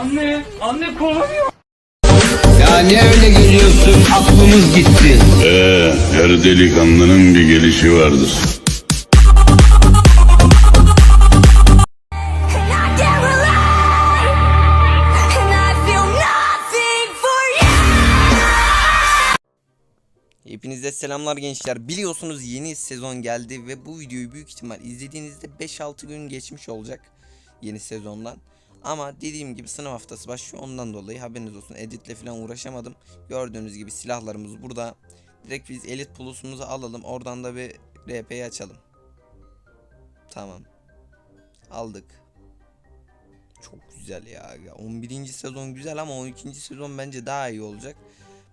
Anne, anne kovalıyor. Ya ne öyle geliyorsun aklımız gitti. Ee, her delikanlının bir gelişi vardır. And I can't rely, and I feel nothing for you. Hepinize selamlar gençler. Biliyorsunuz yeni sezon geldi ve bu videoyu büyük ihtimal izlediğinizde 5-6 gün geçmiş olacak yeni sezondan. Ama dediğim gibi sınav haftası başlıyor ondan dolayı haberiniz olsun. Editle falan uğraşamadım. Gördüğünüz gibi silahlarımız burada. Direkt biz elit pulusumuzu alalım. Oradan da bir RP'yi açalım. Tamam. Aldık. Çok güzel ya. Ya 11. sezon güzel ama 12. sezon bence daha iyi olacak.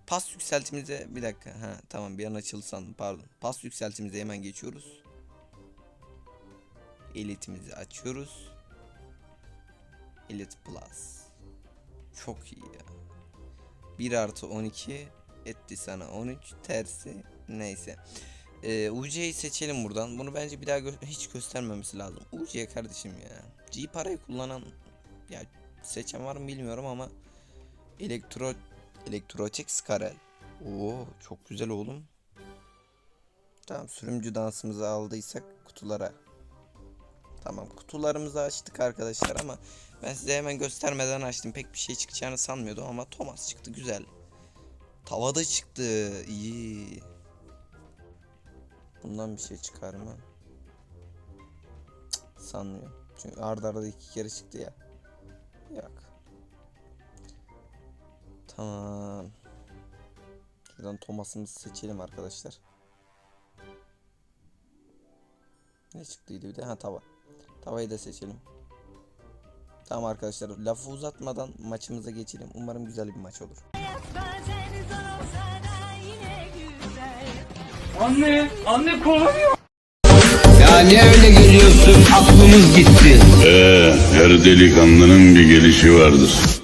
Pas yükseltimize bir dakika. Ha tamam bir an açıldı sandım pardon. Pas yükseltimize hemen geçiyoruz. Elitimizi açıyoruz. Elite Plus. Çok iyi ya. 1 artı 12 etti sana 13 tersi neyse. Ee, UC'yi seçelim buradan. Bunu bence bir daha gö- hiç göstermemesi lazım. UC kardeşim ya. G parayı kullanan ya seçen var mı bilmiyorum ama Elektro Elektroçek Skarel. Oo çok güzel oğlum. Tamam sürümcü dansımızı aldıysak kutulara. Tamam kutularımızı açtık arkadaşlar ama ben size hemen göstermeden açtım. Pek bir şey çıkacağını sanmıyordum ama Thomas çıktı güzel. Tavada çıktı. iyi. Bundan bir şey çıkar mı? Sanmıyorum. Çünkü arda arda iki kere çıktı ya. Yok. Tamam. Şuradan Thomas'ımızı seçelim arkadaşlar. Ne çıktıydı bir de? Ha tava. Tavayı da seçelim. Tamam arkadaşlar lafı uzatmadan maçımıza geçelim. Umarım güzel bir maç olur. Anne, anne kovalıyor. Ya ne öyle geliyorsun aklımız gitti. Ee, her delikanlının bir gelişi vardır.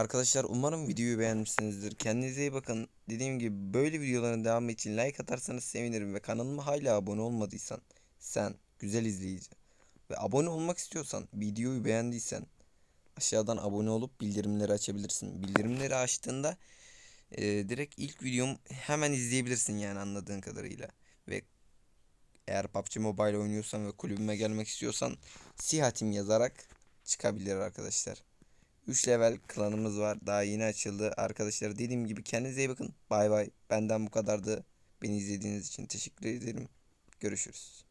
Arkadaşlar umarım videoyu beğenmişsinizdir. Kendinize iyi bakın. Dediğim gibi böyle videoların devamı için like atarsanız sevinirim ve kanalıma hala abone olmadıysan sen güzel izleyici ve abone olmak istiyorsan videoyu beğendiysen aşağıdan abone olup bildirimleri açabilirsin. Bildirimleri açtığında e, direkt ilk videomu hemen izleyebilirsin yani anladığın kadarıyla. Ve eğer PUBG Mobile oynuyorsan ve kulübüme gelmek istiyorsan Sihatim yazarak çıkabilir arkadaşlar. 3 level klanımız var. Daha yeni açıldı. Arkadaşlar dediğim gibi kendinize iyi bakın. Bay bay. Benden bu kadardı. Beni izlediğiniz için teşekkür ederim. Görüşürüz.